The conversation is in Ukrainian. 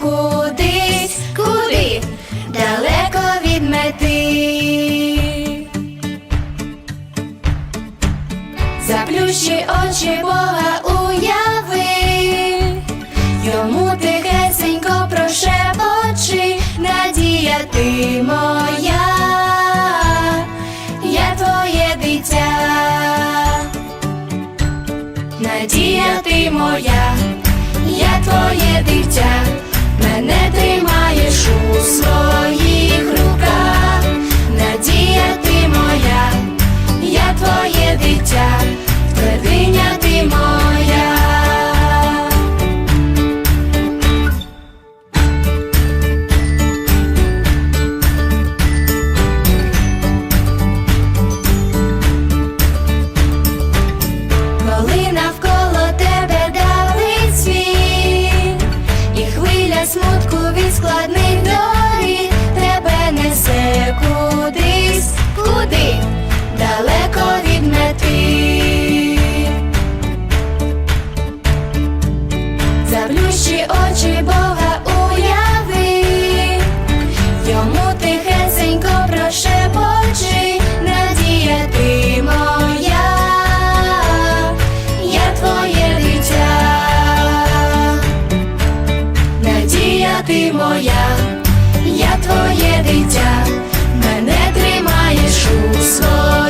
кудись, куди? Далеко від мети. Заплющи очі Бога уяви, йому тихесенько прошепочи, надія ти моя, я твоє дитя, надія ти моя. Я твоє дитя мене тримаєш у своїх руках, надія ти моя, я твоє дитя, твердиня ти моя. Кудись, куди? Далеко від мети. Заплющи очі Бога уяви, йому тихесенько прошепочи, надія ти моя, я твоє дитя, надія ти моя, choses.